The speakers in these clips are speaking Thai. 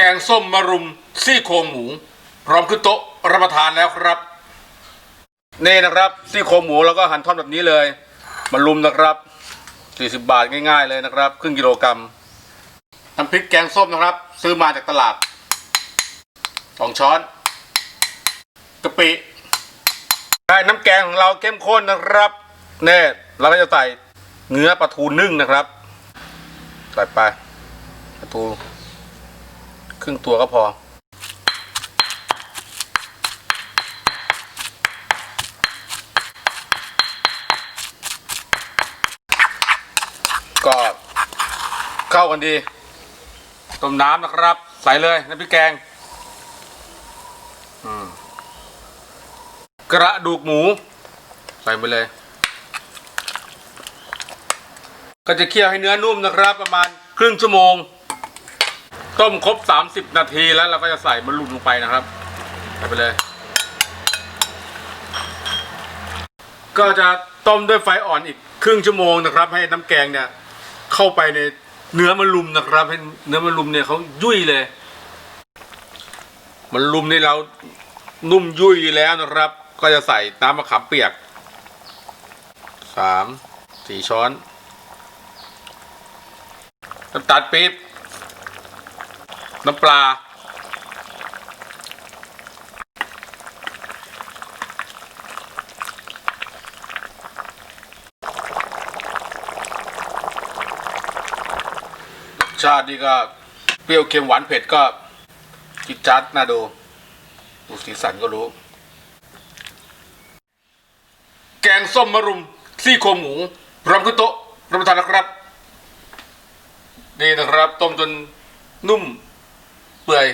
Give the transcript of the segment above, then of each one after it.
กงส้มมะรุมซี่โครงหมู พร้อมขึ้นโต๊ะรับประทานแล้วครับ นี่นะครับซี่โครงหมูแล้วก็หั่นท่อนแบบนี้เลยมารุมนะครับ 40 บาทง่ายๆเลยนะครับ ครึ่งกิโลกรัมน้ำพริกแกงส้มนะครับ ซื้อมาจากตลาดสองช้อนกะปิได้น้ำแกงของเราเข้มข้นนะครับเน่เราก็จะใส่เนื้อปลาทูนึ่งนะครับ ใส่ไปปลาทู ครึ่งตัวก็พอ ก็เข้ากันดีต้มน้ำนะครับ ใส่เลยน้ำพริกแกงกระดูกหมู ใส่ไปเลย ก็จะเคี่ยวให้เนื้อนุ่มนะครับ ประมาณครึ่งชั่วโมง ต้มครบ 30 นาทีแล้วเราก็จะใส่มะรุมลงไปนะครับใส่ไปเลย ก็จะต้มด้วยไฟอ่อนอีกครึ่งชั่วโมงนะครับ ให้น้ำแกงเนี่ย เข้าไปในเนื้อมะรุมนะครับ ให้เนื้อมะรุมเนี่ยเขายุ่ยเลยมะรุมนี่เรานุ่มยุ่ยแล้วนะครับ ก็จะใส่น้ำมะขามเปียกสามสี่ช้อนน้ำตาลปี๊บ น้ำปลา ชาตินี่ก็เปรี้ยวเค็มหวานเผ็ดก็จิจัดน่าดู ดูสีสันก็รู้ แกงส้มมะรุม ซี่โครงหมูพร้อมขึ้นโต๊ะรับประทานนะครับ นี่นะครับ ต้มจนนุ่ม เปื่อย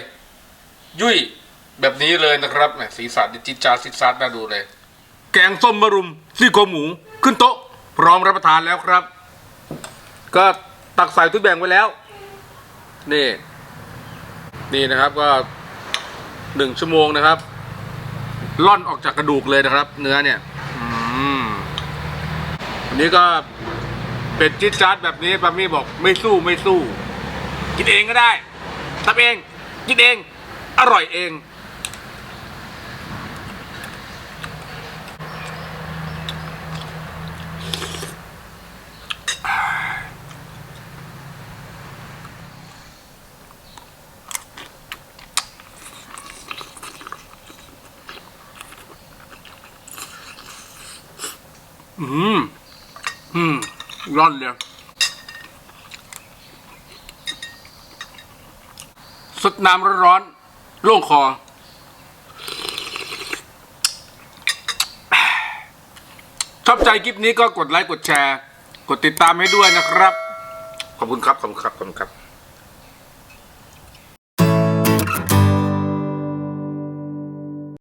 ยุ่ยแบบนี้เลยนะครับแหมสีสันจิจาซิดซัดน่าดูเลย แกงส้มมะรุมซี่โครงหมูขึ้นโต๊ะ พร้อมรับประทานแล้วครับ ก็ตักใส่ทุกแบ่งไว้แล้ว นี่ นี่นะครับก็หนึ่งชั่วโมงนะครับ ล่อนออกจากกระดูกเลยนะครับ เนื้อเนี่ยอันนี้ก็เป็ดจิ๊ดจ๊าดแบบนี้ปามี่บอกไม่สู้ไม่สู้ กินเองก็ได้ทำเอง กินเอง อร่อยเอง อืม อืมร้อนเลย ดน้ำร้อนๆโล่งคอ ชอบใจคลิปนี้ก็กดไลค์กดแชร์ กดติดตามให้ด้วยนะครับ ขอบคุณครับ ขอบคุณครับ ขอบคุณครับ